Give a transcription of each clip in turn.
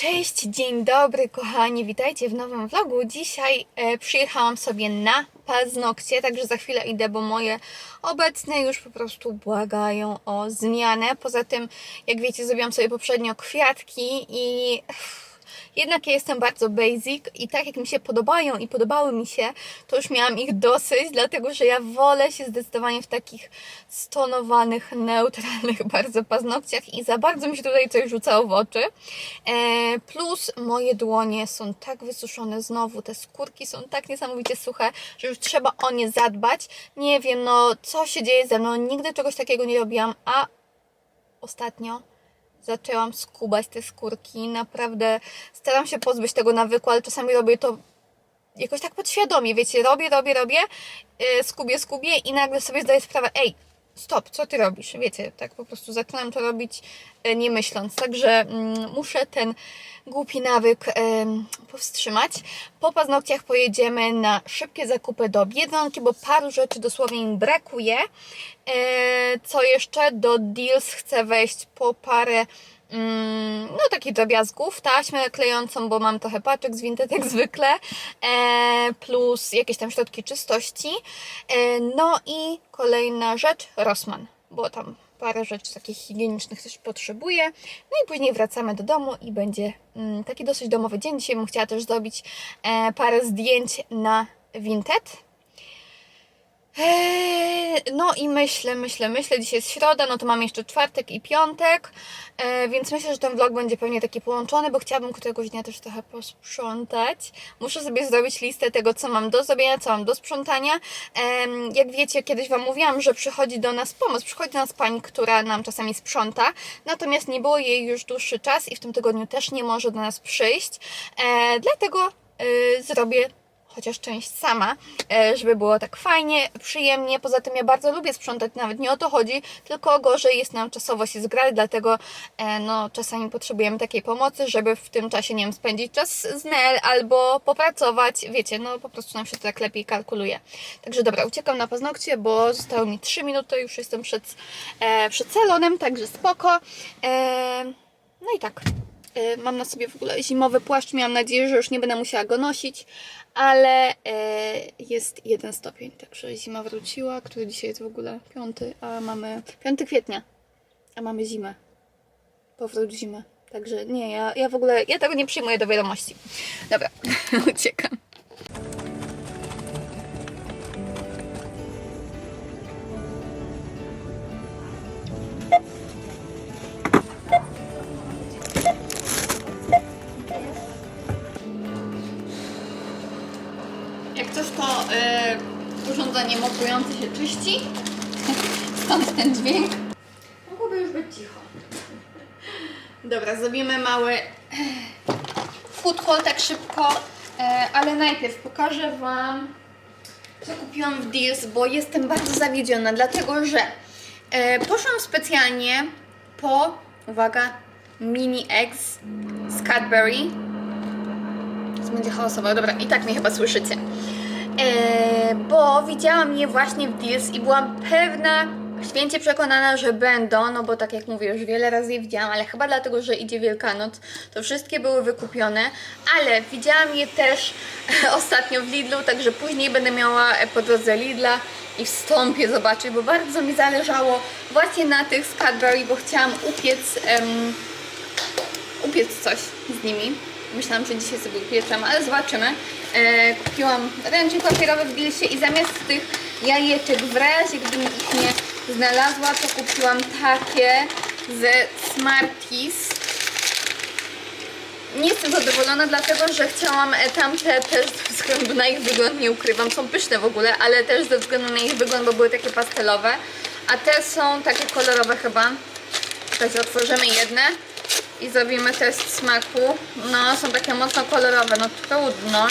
Cześć, dzień dobry kochani, witajcie w nowym vlogu. Dzisiaj e, przyjechałam sobie na paznokcie, także za chwilę idę, bo moje obecne już po prostu błagają o zmianę. Poza tym, jak wiecie, zrobiłam sobie poprzednio kwiatki i jednak ja jestem bardzo basic i tak jak mi się podobają i podobały mi się, to już miałam ich dosyć, dlatego że ja wolę się zdecydowanie w takich stonowanych, neutralnych bardzo paznokciach i za bardzo mi się tutaj coś rzucało w oczy. E, plus moje dłonie są tak wysuszone znowu, te skórki są tak niesamowicie suche, że już trzeba o nie zadbać. Nie wiem, no co się dzieje ze mną, nigdy czegoś takiego nie robiłam, a ostatnio zaczęłam skubać te skórki. Naprawdę staram się pozbyć tego nawyku, ale czasami robię to jakoś tak podświadomie, wiecie, robię, robię, robię, yy, skubię, skubię i nagle sobie zdaję sprawę, ej, stop, co ty robisz? Wiecie, tak po prostu zaczynam to robić yy, nie myśląc, także mm, muszę ten głupi nawyk em, powstrzymać. Po paznokciach pojedziemy na szybkie zakupy do Biedronki, bo paru rzeczy dosłownie im brakuje. E, co jeszcze? Do Deals chcę wejść po parę no takich drobiazgów, taśmę klejącą, bo mam trochę paczek z Vinted jak zwykle, e, plus jakieś tam środki czystości. E, no i kolejna rzecz, Rossmann, bo tam parę rzeczy takich higienicznych też potrzebuję. No i później wracamy do domu i będzie mm, taki dosyć domowy dzień. Dzisiaj bym chciała też zrobić e, parę zdjęć na Vinted. Eee, No i myślę, myślę, myślę, dzisiaj jest środa, no to mam jeszcze czwartek i piątek, e, więc myślę, że ten vlog będzie pewnie taki połączony, bo chciałabym któregoś dnia też trochę posprzątać. Muszę sobie zrobić listę tego, co mam do zrobienia, co mam do sprzątania. Jak wiecie, kiedyś Wam mówiłam, że przychodzi do nas pomoc, przychodzi do nas pani, która nam czasami sprząta, natomiast nie było jej już dłuższy czas i w tym tygodniu też nie może do nas przyjść, e, dlatego y, zrobię chociaż część sama, e, żeby było tak fajnie, przyjemnie. Poza tym ja bardzo lubię sprzątać, nawet nie o to chodzi, tylko gorzej jest nam czasowo się zgrać, dlatego e, no, czasami potrzebujemy takiej pomocy, żeby w tym czasie, nie wiem, spędzić czas z Nel albo popracować. Wiecie, no po prostu nam się to tak lepiej kalkuluje. Także dobra, uciekam na paznokcie, bo zostały mi 3 minuty, już jestem przed, e, przed salonem, także spoko. No i tak. Mam na sobie w ogóle zimowy płaszcz. Miałam nadzieję, że już nie będę musiała go nosić, ale e, jest jeden stopień, także zima wróciła, który dzisiaj jest w ogóle piąty, a mamy 5 kwietnia, a mamy zimę. Powrót zimy. Także nie, ja, ja w ogóle, ja tego nie przyjmuję do wiadomości. Dobra, uciekam. Yy, urządzenie mokujące się czyści, stąd ten dźwięk. Mogłoby już być cicho. Dobra, zrobimy mały e, food haul tak szybko, e, ale najpierw pokażę Wam, co kupiłam w Deals, bo jestem bardzo zawiedziona, dlatego że e, poszłam specjalnie po, uwaga, mini eggs z Cadbury. Teraz będzie chaosowo, dobra, i tak mnie chyba słyszycie. E, bo widziałam je właśnie w Deals i byłam pewna, święcie przekonana, że będą, no bo tak jak mówię, już wiele razy je widziałam, ale chyba dlatego, że idzie Wielkanoc, to wszystkie były wykupione, ale widziałam je też ostatnio w Lidlu, także później będę miała po drodze Lidla i wstąpię zobaczyć, bo bardzo mi zależało właśnie na tych z Cadbury, bo chciałam upiec em, upiec coś z nimi. Myślałam, że dzisiaj sobie upieczę, ale zobaczymy. E, kupiłam ręcznik papierowy w Gilsie i zamiast tych jajeczek, w razie gdybym ich nie znalazła, to kupiłam takie ze Smarties. Nie jestem zadowolona, dlatego że chciałam e, tamte też ze względu na ich wygląd, nie ukrywam, są pyszne w ogóle, ale też ze względu na ich wygląd, bo były takie pastelowe. A te są takie kolorowe chyba. Teraz otworzymy jedne i zrobimy test smaku. No, są takie mocno kolorowe, no trudno.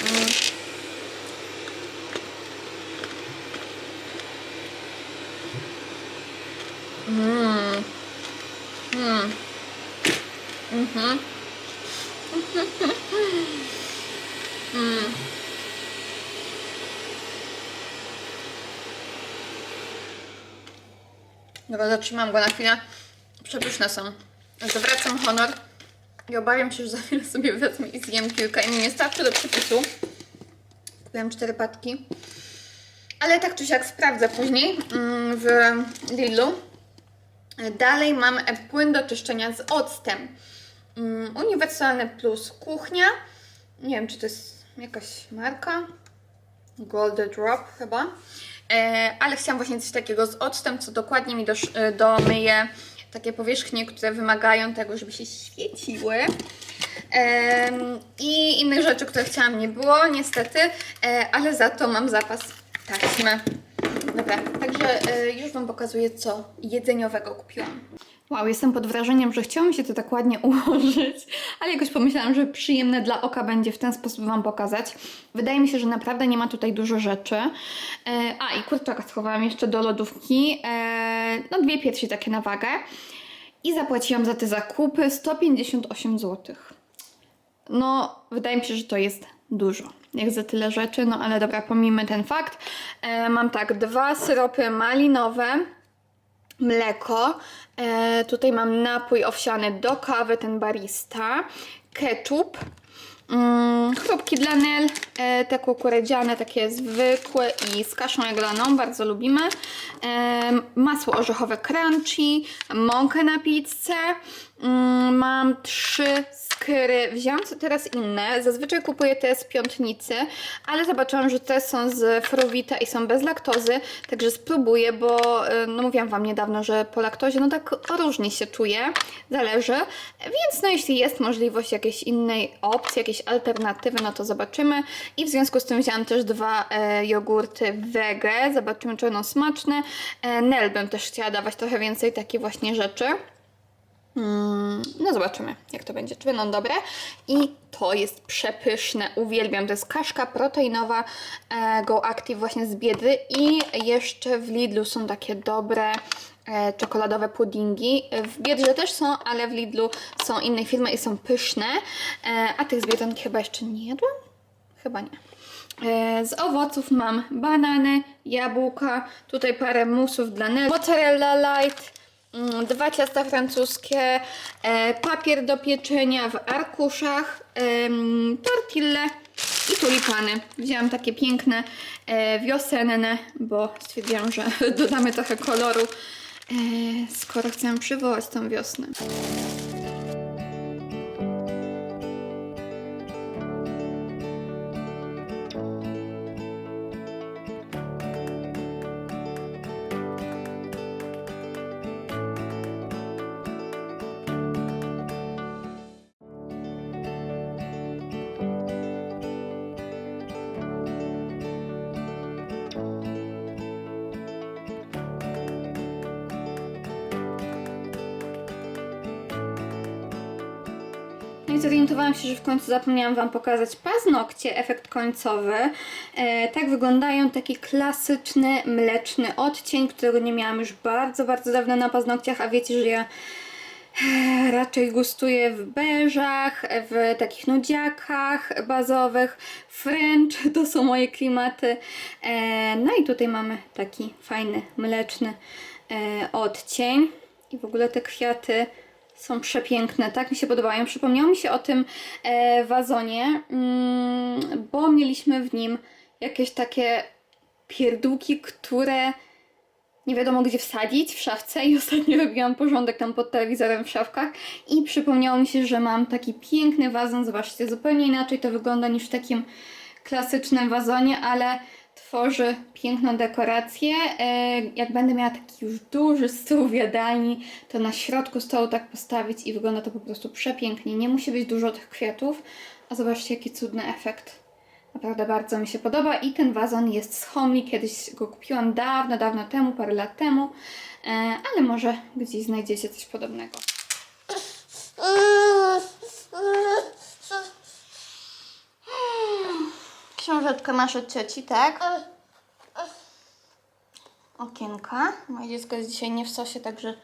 Mm. Mm. Mm. Mhm. mm. Dobra, zatrzymam go na chwilę. Przepyszne są. Zwracam honor. I obawiam się, że za chwilę sobie wezmę i zjem kilka i mi nie starczy do przepisu. Kupiłam cztery patki. Ale tak czy siak sprawdzę później mm, w Lidlu. Dalej mam płyn do czyszczenia z octem. Mm, Uniwersalny plus kuchnia. Nie wiem, czy to jest jakaś marka. Gold Drop chyba. E, ale chciałam właśnie coś takiego z octem, co dokładnie mi dosz- e, domyje takie powierzchnie, które wymagają tego, żeby się świeciły. I innych rzeczy, które chciałam, nie było niestety, e, ale za to mam zapas taśmy. Dobra, także e, już Wam pokazuję, co jedzeniowego kupiłam. Wow, jestem pod wrażeniem, że chciało mi się to tak ładnie ułożyć, ale jakoś pomyślałam, że przyjemne dla oka będzie w ten sposób Wam pokazać. Wydaje mi się, że naprawdę nie ma tutaj dużo rzeczy. E, a, i kurczaka schowałam jeszcze do lodówki. E, no, dwie piersi takie na wagę. I zapłaciłam za te zakupy 158 zł. No, wydaje mi się, że to jest dużo. Jak za tyle rzeczy, no ale dobra, pomijmy ten fakt. E, mam tak, dwa syropy malinowe, mleko. E, tutaj mam napój owsiany do kawy, ten barista. Ketchup. Mm, chrupki dla Nel, e, te kukurydziane, takie zwykłe i z kaszą jaglaną, bardzo lubimy. E, masło orzechowe crunchy, mąkę na pizzę. Mm, mam trzy skry. Wziąłam teraz inne. Zazwyczaj kupuję te z piątnicy, ale zobaczyłam, że te są z Frowita i są bez laktozy, także spróbuję, bo y, no mówiłam Wam niedawno, że po laktozie no tak różnie się czuję, zależy. Więc no jeśli jest możliwość jakiejś innej opcji, jakiejś alternatywy, no to zobaczymy. I w związku z tym wzięłam też dwa e, jogurty wege, zobaczymy czy będą smaczne. E, Nel bym też chciała dawać trochę więcej takich właśnie rzeczy. Mm, No zobaczymy, jak to będzie, czy będą dobre. I to jest przepyszne, uwielbiam. To jest kaszka proteinowa e, Go Active właśnie z Biedry i jeszcze w Lidlu są takie dobre e, czekoladowe puddingi. W Biedrze też są, ale w Lidlu są inne firmy i są pyszne. E, a tych z Biedronki chyba jeszcze nie jadłam? Chyba nie. Z owoców mam banany, jabłka, tutaj parę musów dla Nel, mozzarella light, dwa ciasta francuskie, e, papier do pieczenia w arkuszach, tortille i tulipany. Wzięłam takie piękne, e, wiosenne, bo stwierdziłam, że dodamy trochę koloru, e, skoro chcę przywołać tą wiosnę. No i zorientowałam się, że w końcu zapomniałam Wam pokazać paznokcie, efekt końcowy. E, tak wyglądają taki klasyczny, mleczny odcień, którego nie miałam już bardzo, bardzo dawno na paznokciach, a wiecie, że ja e, raczej gustuję w beżach, w takich nudziakach bazowych. French to są moje klimaty. E, no i tutaj mamy taki fajny, mleczny e, odcień. I w ogóle te kwiaty są przepiękne, tak mi się podobają. Przypomniało mi się o tym e, wazonie, mm, bo mieliśmy w nim jakieś takie pierdółki, które nie wiadomo gdzie wsadzić w szafce i ostatnio robiłam porządek tam pod telewizorem w szafkach i przypomniało mi się, że mam taki piękny wazon, zobaczcie, zupełnie inaczej to wygląda niż w takim klasycznym wazonie, ale tworzy piękną dekorację. E, Jak będę miała taki już duży stół w jadalni, to na środku stołu tak postawić i wygląda to po prostu przepięknie. Nie musi być dużo tych kwiatów, a zobaczcie jaki cudny efekt. Naprawdę bardzo mi się podoba i ten wazon jest z Homely. Kiedyś go kupiłam dawno, dawno temu, parę lat temu, e, ale może gdzieś znajdziecie coś podobnego. Książeczkę masz od cioci, tak? Okienka. Moje dziecko jest dzisiaj nie w sosie, także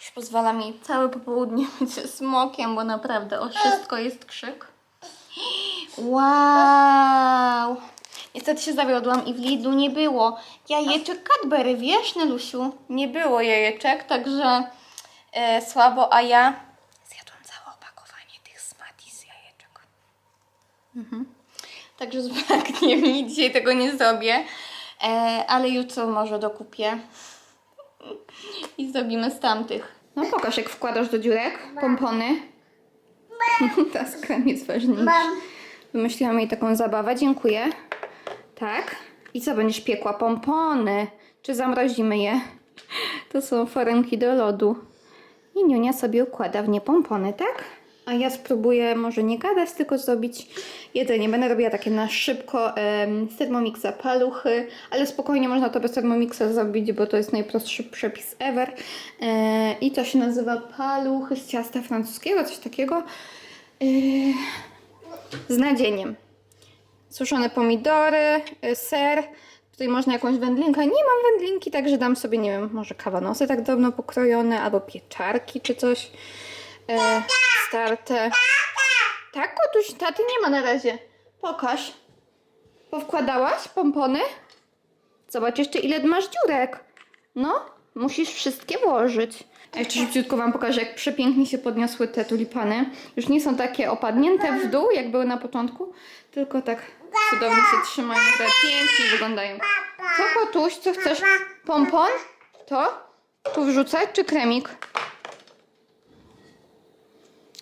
już pozwala mi całe popołudnie być smokiem, bo naprawdę o wszystko jest krzyk. Wow! Niestety się zawiodłam i w Lidlu nie było jajeczek Cadbury, wiesz, Nelusiu? Nie było jajeczek, także e, słabo, a ja zjadłam całe opakowanie tych Mhm. Także zbraknie mi, dzisiaj tego nie zrobię, e, ale jutro może dokupię i zrobimy z tamtych. No pokaż, jak wkładasz do dziurek pompony. Ta skrem jest ważniejsza. Wymyśliłam jej taką zabawę, dziękuję. Tak. I co, będziesz piekła? Pompony. Czy zamrozimy je? To są foremki do lodu. I Niunia sobie układa w nie pompony, tak? A ja spróbuję może nie gadać, tylko zrobić jedzenie. Będę robiła takie na szybko z Thermomixa paluchy, ale spokojnie można to bez Thermomixa zrobić, bo to jest najprostszy przepis ever. E, I to się nazywa paluchy z ciasta francuskiego, coś takiego. E, z nadzieniem. Suszone pomidory, y, ser. Tutaj można jakąś wędlinkę. Nie mam wędlinki, także dam sobie, nie wiem, może kawanosy tak drobno pokrojone, albo pieczarki czy coś. E, starte. Tak, kotuś, taty nie ma na razie. Pokaż. Powkładałaś pompony? Zobacz jeszcze ile masz dziurek. No, musisz wszystkie włożyć. A jeszcze szybciutko Wam pokażę, jak przepięknie się podniosły te tulipany. Już nie są takie opadnięte w dół, jak były na początku, tylko tak cudownie się trzymają, które pięknie wyglądają. Co, kotuś, co chcesz? Pompon? To? Tu wrzucać, czy kremik?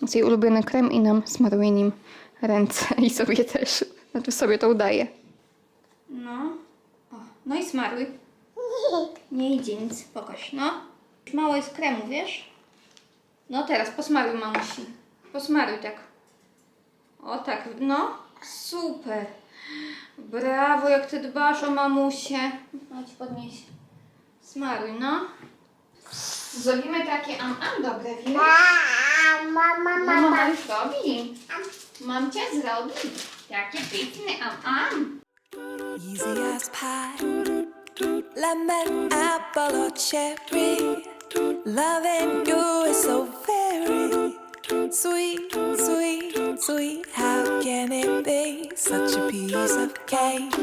Jest jej ulubiony krem i nam smaruje nim ręce i sobie też. Znaczy sobie to udaje. No. O, no i smaruj. Nie idzie nic, pokaż, no. Mało jest kremu, wiesz? No teraz posmaruj mamusi. Posmaruj tak. O tak, no. Super. Brawo, jak ty dbasz o mamusię. Chodź, podnieś. Smaruj, no. Zrobimy takie am-am dobre, wiesz? Mama, No, mama już robi. Mamcia zrobi. Takie pyszne am-am. Easy as pie, lemon, apple, or cherry. Loving you is so very sweet, sweet, sweet. How can it be such a piece of cake?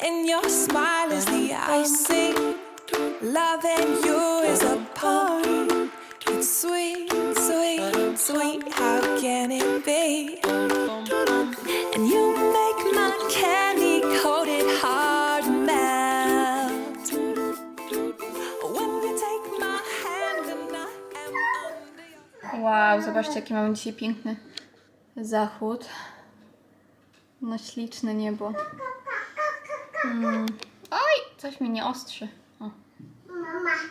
And your smile is the icing. Loving you is a poem. It's sweet, sweet. How can it be? And you make my candy coated melt. When you take my hand and I am Wow, zobaczcie, jaki mamy dzisiaj piękny zachód. No śliczne niebo. Mm. Oj, coś mi nie ostrzy. O.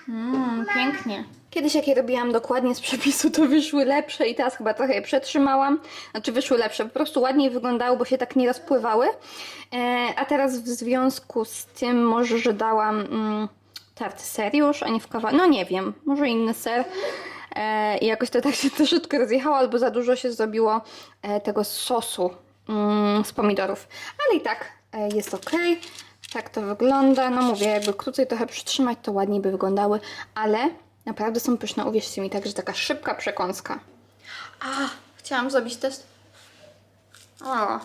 Mm, pięknie. Kiedyś jak je robiłam dokładnie z przepisu, to wyszły lepsze i teraz chyba trochę je przetrzymałam. Znaczy wyszły lepsze, po prostu ładniej wyglądały, bo się tak nie rozpływały. E, a teraz w związku z tym może, że dałam mm, tarty seriusz, a nie w kawałek. No nie wiem, może inny ser. E, I jakoś to tak się troszeczkę rozjechało, albo za dużo się zrobiło e, tego sosu mm, z pomidorów. Ale i tak e, jest ok. Tak to wygląda. No mówię, jakby krócej trochę przytrzymać, to ładniej by wyglądały, ale naprawdę są pyszne. Uwierzcie mi, także taka szybka przekąska. A, chciałam zrobić test. O.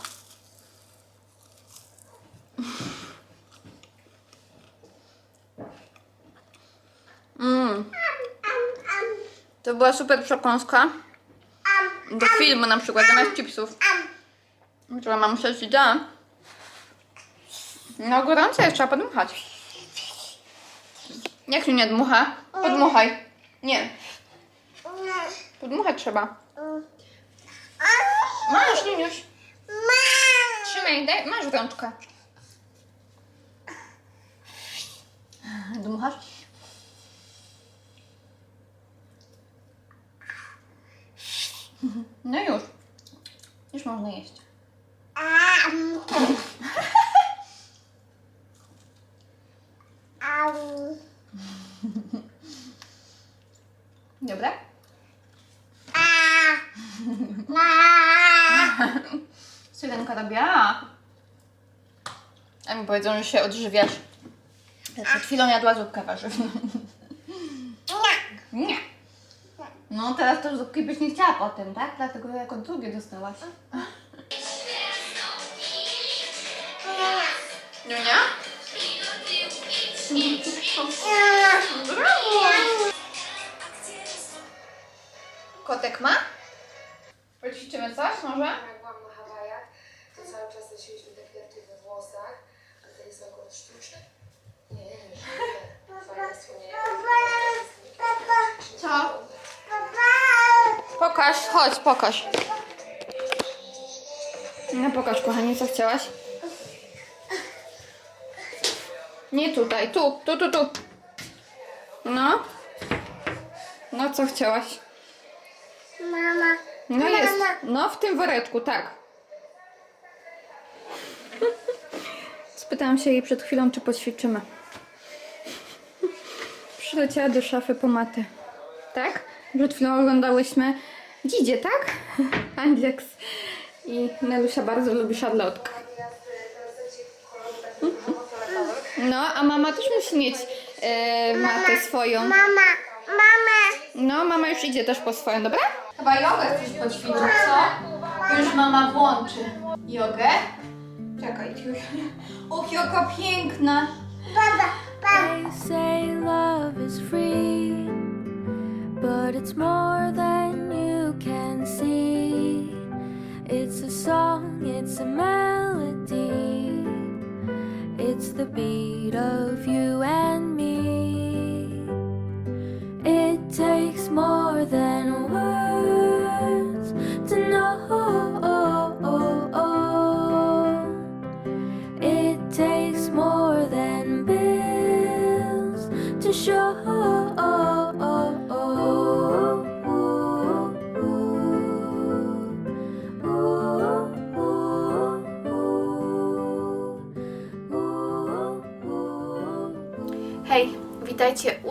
Mm. To była super przekąska. Do filmu na przykład, zamiast chipsów. Która mam się da. No gorące jest, trzeba podmuchać. Jak się nie dmucha? Podmuchaj. Nie, podmuchać trzeba. Masz, już. Trzymaj, daj, masz rączkę. Dmuchasz? No już. Już można jeść. Dobra? Syrenka robiła. A mi powiedzą, że się odżywiasz. Ja Przed chwilą jadła zupkę warzywną. Nie. No teraz to zupki byś nie chciała potem, tak? Dlatego jako drugie dostałaś. Niunia? Brawo! Kotek ma? Poćwiczymy coś może? Jak byłam na Hawajach, nosiłyśmy te kwiatki we włosach, a to jest akurat sztuczne. Nie, nie, wspomnienia. Co? Pokaż, chodź, pokaż. No pokaż, kochanie, co chciałaś? Nie tutaj, tu, tu, tu, tu. No. No, co chciałaś? Mama. No jest. No, w tym woreczku, tak. Spytałam się jej przed chwilą, czy poćwiczymy. Przyleciała do szafy po matę. Tak? Przed chwilą oglądałyśmy Dzidzie, tak? Andzieks. I Nelusia bardzo lubi szarlotkę. No, a mama też musi mieć e, matę swoją. Mama. Mama. No, mama już idzie też po swoją, dobra? Chyba jogę chcesz poćwiczyć, co? Już mama włączy jogę. Czekaj. Och, jaka piękna. Baba. They say love is free, but it's more than you can see. It's a song, it's a melody, it's the beat of you and me. It takes more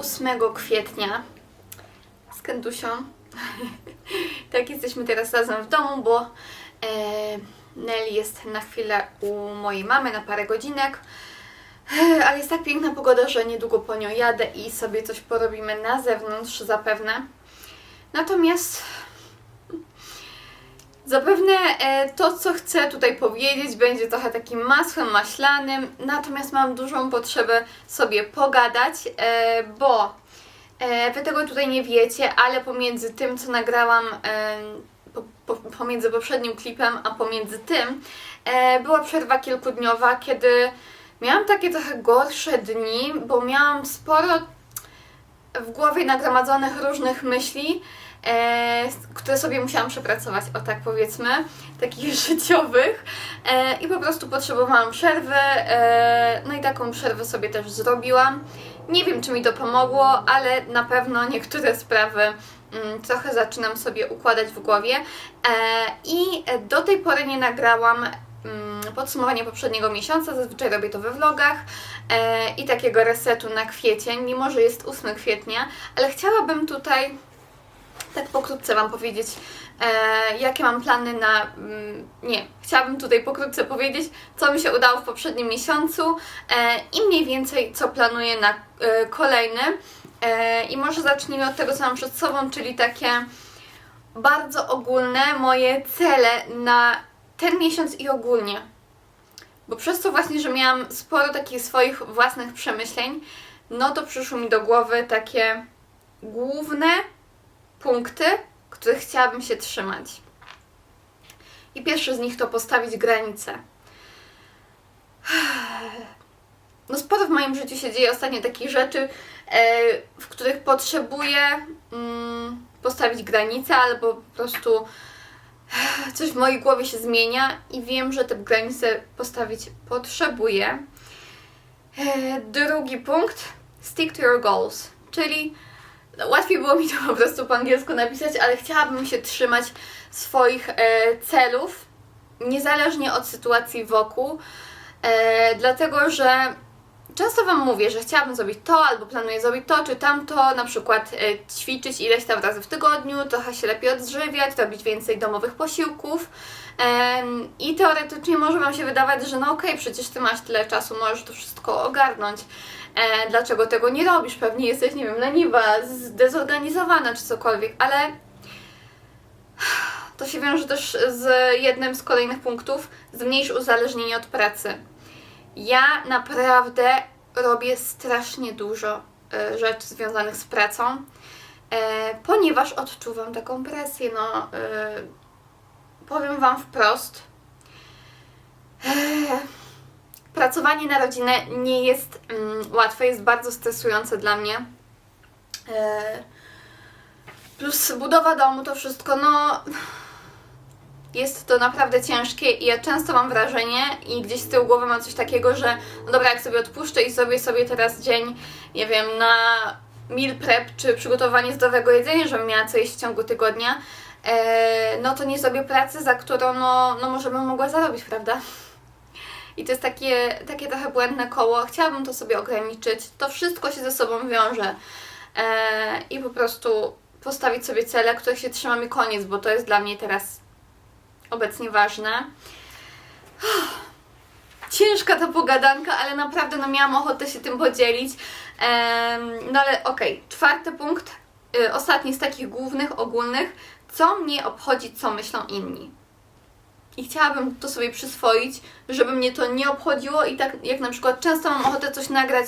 8 kwietnia z Kentusią. tak, jesteśmy teraz razem w domu, bo e, Nelly jest na chwilę u mojej mamy na parę godzinek. E, Ale jest tak piękna pogoda, że niedługo po nią jadę i sobie coś porobimy na zewnątrz zapewne. Natomiast Zapewne e, to, co chcę tutaj powiedzieć, będzie trochę takim masłem maślanym, natomiast mam dużą potrzebę sobie pogadać, e, bo e, wy tego tutaj nie wiecie, ale pomiędzy tym, co nagrałam, po, po, pomiędzy poprzednim klipem, a pomiędzy tym, była przerwa kilkudniowa, kiedy miałam takie trochę gorsze dni, bo miałam sporo w głowie nagromadzonych różnych myśli, które sobie musiałam przepracować, o tak powiedzmy, takich życiowych e, i po prostu potrzebowałam przerwy, e, no i taką przerwę sobie też zrobiłam. Nie wiem, czy mi to pomogło, ale na pewno niektóre sprawy mm, trochę zaczynam sobie układać w głowie e, i do tej pory nie nagrałam mm, podsumowania poprzedniego miesiąca, zazwyczaj robię to we vlogach e, i takiego resetu na kwiecień, mimo że jest 8 kwietnia, ale chciałabym tutaj tak pokrótce Wam powiedzieć, e, jakie mam plany na. Mm, nie, chciałabym tutaj pokrótce powiedzieć, co mi się udało w poprzednim miesiącu e, i mniej więcej, co planuję na e, kolejny. E, I może zacznijmy od tego, co mam przed sobą, czyli takie bardzo ogólne moje cele na ten miesiąc i ogólnie. Bo przez to właśnie, że miałam sporo takich swoich własnych przemyśleń, no to przyszło mi do głowy takie główne punkty, których chciałabym się trzymać. I pierwszy z nich to postawić granice. No sporo w moim życiu się dzieje ostatnio takich rzeczy, e, w których potrzebuję mm, postawić granice albo po prostu coś w mojej głowie się zmienia i wiem, że te granice postawić potrzebuję. E, drugi punkt, stick to your goals, czyli no, łatwiej było mi to po prostu po angielsku napisać, ale chciałabym się trzymać swoich e, celów, niezależnie od sytuacji wokół, e, dlatego że często Wam mówię, że chciałabym zrobić to, albo planuję zrobić to, czy tamto, na przykład e, ćwiczyć ileś tam razy w tygodniu, trochę się lepiej odżywiać, robić więcej domowych posiłków. I teoretycznie może Wam się wydawać, że no okej, przecież Ty masz tyle czasu, możesz to wszystko ogarnąć. E, dlaczego tego nie robisz? Pewnie jesteś, nie wiem, leniwa, zdezorganizowana czy cokolwiek, ale to się wiąże też z jednym z kolejnych punktów, zmniejsz uzależnienie od pracy. Ja naprawdę robię strasznie dużo e, rzeczy związanych z pracą, e, ponieważ odczuwam taką presję. No, powiem Wam wprost, Pracowanie na rodzinę nie jest mm, łatwe, jest bardzo stresujące dla mnie. E, plus budowa domu, to wszystko, no. Jest to naprawdę ciężkie i ja często mam wrażenie i gdzieś z tyłu głowy mam coś takiego, że no dobra, jak sobie odpuszczę i zrobię sobie teraz dzień, nie wiem, na meal prep czy przygotowanie zdrowego jedzenia, żebym miała co jeść w ciągu tygodnia, no to nie zrobię pracy, za którą no, no może bym mogła zarobić, prawda? I to jest takie, takie trochę błędne koło. Chciałabym to sobie ograniczyć. To wszystko się ze sobą wiąże. E, I po prostu postawić sobie cele, których się trzymam i koniec, bo to jest dla mnie teraz obecnie ważne. Ciężka ta pogadanka, ale naprawdę no miałam ochotę się tym podzielić. No ale okej, czwarty punkt, y, ostatni z takich głównych, ogólnych. Co mnie obchodzi, co myślą inni? I chciałabym to sobie przyswoić, żeby mnie to nie obchodziło i tak jak na przykład często mam ochotę coś nagrać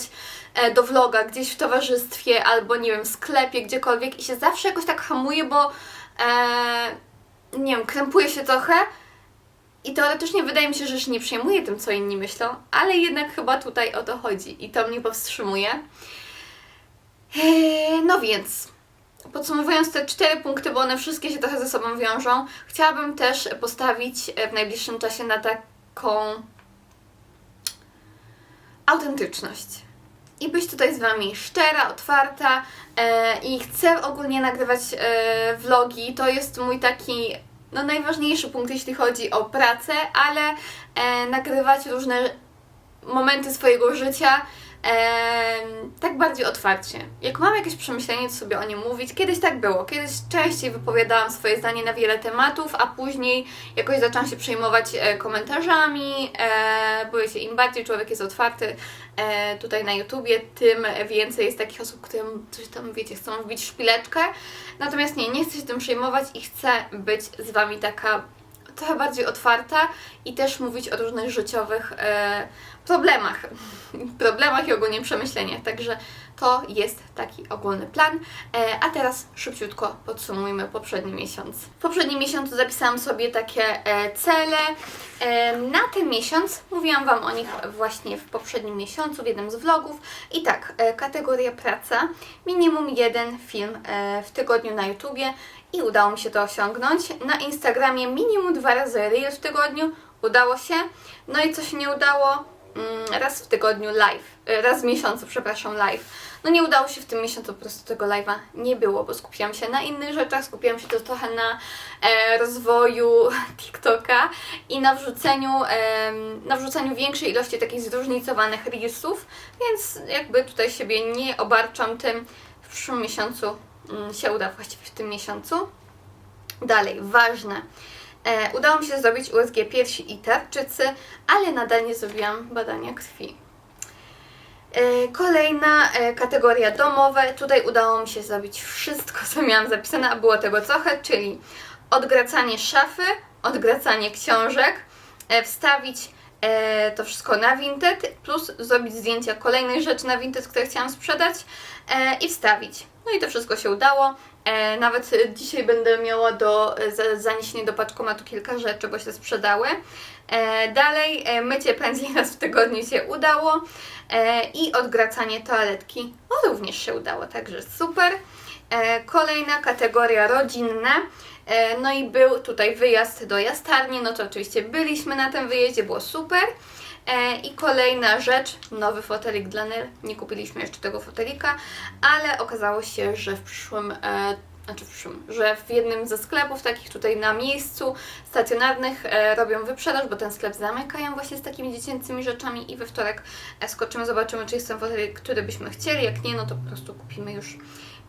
e, do vloga gdzieś w towarzystwie albo nie wiem, w sklepie, gdziekolwiek i się zawsze jakoś tak hamuję, bo e, nie wiem, krępuję się trochę i teoretycznie wydaje mi się, że się nie przejmuję tym, co inni myślą, ale jednak chyba tutaj o to chodzi i to mnie powstrzymuje. Eee, No więc, podsumowując te cztery punkty, bo one wszystkie się trochę ze sobą wiążą, chciałabym też postawić e, w najbliższym czasie na taką autentyczność. I być tutaj z Wami szczera, otwarta e, i chcę ogólnie nagrywać e, vlogi. To jest mój taki no, najważniejszy punkt, jeśli chodzi o pracę, ale nagrywać różne momenty swojego życia tak bardziej otwarcie. Jak mam jakieś przemyślenie, to sobie o nim mówić. Kiedyś tak było. Kiedyś częściej wypowiadałam swoje zdanie na wiele tematów, a później jakoś zaczęłam się przejmować e, komentarzami, e, bo wiecie, im bardziej człowiek jest otwarty e, tutaj na YouTubie, tym więcej jest takich osób, którym coś tam, wiecie, chcą wbić szpileczkę. Natomiast nie, nie chcę się tym przejmować i chcę być z Wami taka trochę bardziej otwarta i też mówić o różnych życiowych e, problemach. problemach i ogólnie przemyśleniach. Także to jest taki ogólny plan. E, a teraz szybciutko podsumujmy poprzedni miesiąc. W poprzednim miesiącu zapisałam sobie takie e, cele. E, na ten miesiąc mówiłam Wam o nich właśnie w poprzednim miesiącu, w jednym z vlogów. I tak, e, kategoria praca. Minimum jeden film e, w tygodniu na YouTubie i udało mi się to osiągnąć. Na Instagramie minimum dwa razy reel w tygodniu. Udało się. No i co się nie udało? Mm, Raz w tygodniu live. E, Raz w miesiącu, przepraszam, live. No nie udało się w tym miesiącu, po prostu tego live'a nie było, bo skupiłam się na innych rzeczach, skupiłam się też trochę na e, rozwoju TikToka i na wrzuceniu, em, na wrzucaniu większej ilości takich zróżnicowanych reelsów, więc jakby tutaj siebie nie obarczam tym. W przyszłym miesiącu się uda, właściwie w tym miesiącu. Dalej, ważne. E, udało mi się zrobić USG piersi i tarczycy, ale nadal nie zrobiłam badania krwi. E, Kolejna e, kategoria domowe. Tutaj udało mi się zrobić wszystko, co miałam zapisane, a było tego trochę, czyli odgracanie szafy, odgracanie książek, e, wstawić e, to wszystko na Vinted, plus zrobić zdjęcia kolejnych rzeczy na Vinted, które chciałam sprzedać i wstawić. No i to wszystko się udało. E, nawet e, dzisiaj będę miała do e, za, zaniesienia do paczkomatu kilka rzeczy, bo się sprzedały. E, dalej, e, mycie pędzli raz w tygodniu się udało e, i odgracanie toaletki no, również się udało, także super. E, kolejna kategoria rodzinne. E, no i był tutaj wyjazd do Jastarni, no to oczywiście byliśmy na tym wyjeździe, było super. E, I kolejna rzecz, nowy fotelik dla Nel. Nie kupiliśmy jeszcze tego fotelika, ale okazało się, że w przyszłym, e, znaczy w przyszłym, że w jednym ze sklepów takich tutaj na miejscu stacjonarnych e, robią wyprzedaż, bo ten sklep zamykają właśnie z takimi dziecięcymi rzeczami i we wtorek e, skoczymy, zobaczymy, czy jest ten fotelik, który byśmy chcieli. Jak nie, no to po prostu kupimy już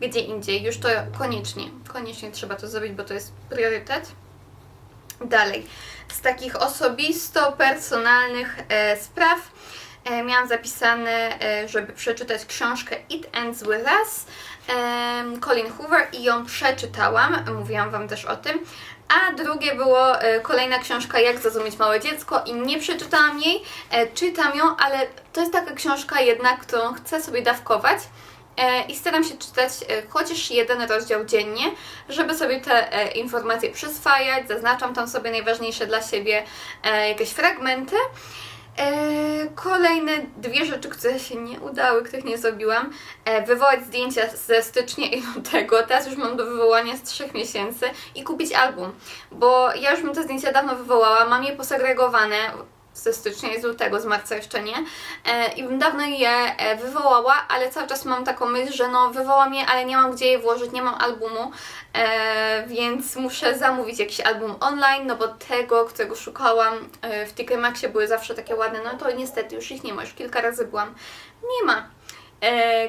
gdzie indziej. Już to koniecznie, koniecznie trzeba to zrobić, bo to jest priorytet. Dalej, z takich osobisto-personalnych e, spraw e, miałam zapisane, e, żeby przeczytać książkę It Ends With Us Colin Hoover i ją przeczytałam, mówiłam Wam też o tym. A drugie było kolejna książka Jak zrozumieć małe dziecko i nie przeczytałam jej, czytam ją, ale to jest taka książka jednak, którą chcę sobie dawkować. E, i staram się czytać e, chociaż jeden rozdział dziennie, żeby sobie te e, informacje przyswajać. Zaznaczam tam sobie najważniejsze dla siebie jakieś fragmenty. Kolejne dwie rzeczy, które się nie udały, których nie zrobiłam. Wywołać zdjęcia ze stycznia i lutego. Teraz już mam do wywołania z trzech miesięcy i kupić album, bo ja już bym te zdjęcia dawno wywołała, mam je posegregowane ze stycznia z lutego, z marca jeszcze nie. E, I bym dawno je e, wywołała, ale cały czas mam taką myśl, że no wywołam je, ale nie mam gdzie je włożyć, nie mam albumu, e, więc muszę zamówić jakiś album online, no bo tego, którego szukałam w TK Maxie były zawsze takie ładne, no to niestety już ich nie ma, już kilka razy byłam. Nie ma.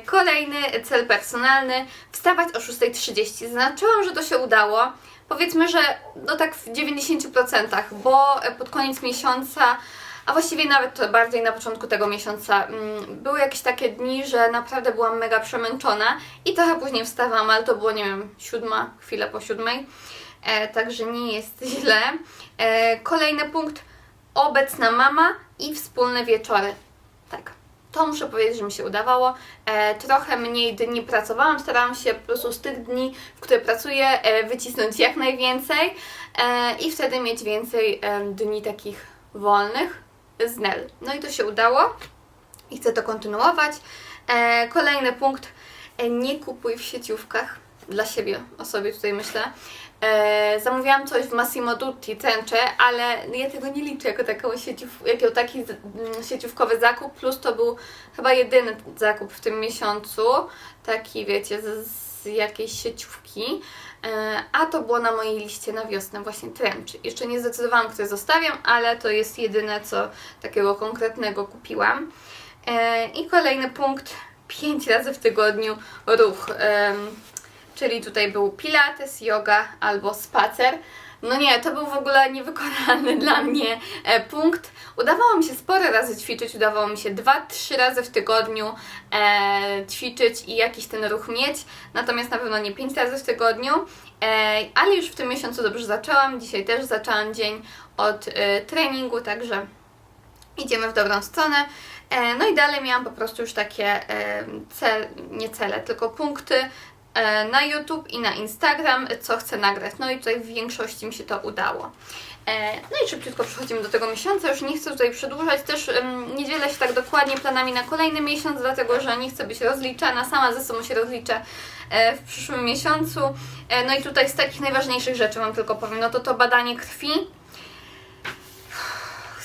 Kolejny cel personalny, wstawać o 6.30. Zaznaczyłam, że to się udało. Powiedzmy, że no tak w 90%, bo pod koniec miesiąca, a właściwie nawet bardziej na początku tego miesiąca, mm, były jakieś takie dni, że naprawdę byłam mega przemęczona i trochę później wstawałam, ale to było, nie wiem, siódma, chwilę po siódmej, e, także nie jest źle. E, kolejny punkt, obecna mama i wspólne wieczory. Tak. To muszę powiedzieć, że mi się udawało. E, trochę mniej dni pracowałam, starałam się po prostu z tych dni, w które pracuję, e, wycisnąć jak najwięcej e, i wtedy mieć więcej e, dni takich wolnych z Nel. No i to się udało i chcę to kontynuować. E, kolejny punkt, e, nie kupuj w sieciówkach dla siebie, o sobie tutaj myślę. E, zamówiłam coś w Massimo Dutti, tęczę, ale ja tego nie liczę jako, taką sieciów, jako taki mm, sieciówkowy zakup, plus to był chyba jedyny zakup w tym miesiącu, taki wiecie, z, z jakiejś sieciówki, e, a to było na mojej liście na wiosnę właśnie tręczy. Jeszcze nie zdecydowałam, które zostawiam, ale to jest jedyne, co takiego konkretnego kupiłam. E, I kolejny punkt, pięć razy w tygodniu ruch. Em, czyli tutaj był pilates, yoga albo spacer. No nie, to był w ogóle niewykonalny dla mnie e, punkt. Udawało mi się sporo razy ćwiczyć, udawało mi się dwa, trzy razy w tygodniu e, ćwiczyć i jakiś ten ruch mieć, natomiast na pewno nie pięć razy w tygodniu. E, ale już w tym miesiącu dobrze zaczęłam. Dzisiaj też zaczęłam dzień od e, treningu, także idziemy w dobrą stronę. E, No i dalej miałam po prostu już takie e, cel, nie cele, tylko punkty na YouTube i na Instagram, co chcę nagrać. No i tutaj w większości mi się to udało. E, No i szybciutko przechodzimy do tego miesiąca. Już nie chcę tutaj przedłużać. Też nie dzielę się tak dokładnie planami na kolejny miesiąc, dlatego że nie chcę być rozliczana. Sama ze sobą się rozliczę e, w przyszłym miesiącu. E, No i tutaj z takich najważniejszych rzeczy Wam tylko powiem, no to to badanie krwi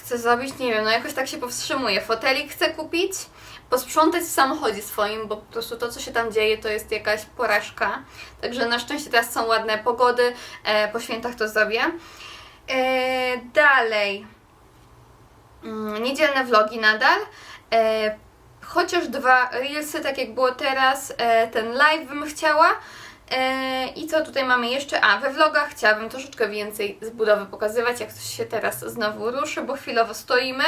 chcę zrobić, nie wiem, no jakoś tak się powstrzymuję. Fotelik chcę kupić, posprzątać w samochodzie swoim, bo po prostu to, co się tam dzieje, to jest jakaś porażka. Także na szczęście teraz są ładne pogody, e, po świętach to zrobię. E, dalej. Mm, niedzielne vlogi nadal. E, chociaż dwa reelsy, tak jak było teraz, e, ten live bym chciała. E, I co tutaj mamy jeszcze? A, we vlogach chciałabym troszeczkę więcej z budowy pokazywać, jak coś się teraz znowu ruszy, bo chwilowo stoimy.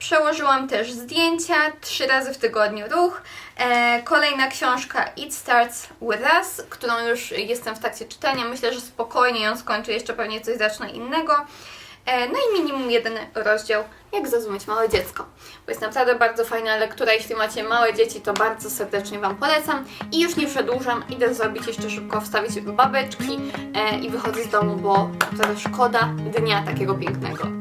Przełożyłam też zdjęcia, trzy razy w tygodniu ruch. E, kolejna książka It Starts With Us, którą już jestem w trakcie czytania. Myślę, że spokojnie ją skończę, jeszcze pewnie coś zacznę innego. E, No i minimum jeden rozdział, jak zrozumieć małe dziecko. Bo jest naprawdę bardzo fajna lektura. Jeśli macie małe dzieci, to bardzo serdecznie Wam polecam. I już nie przedłużam, idę zrobić jeszcze szybko, wstawić babeczki e, i wychodzę z domu, bo naprawdę szkoda dnia takiego pięknego.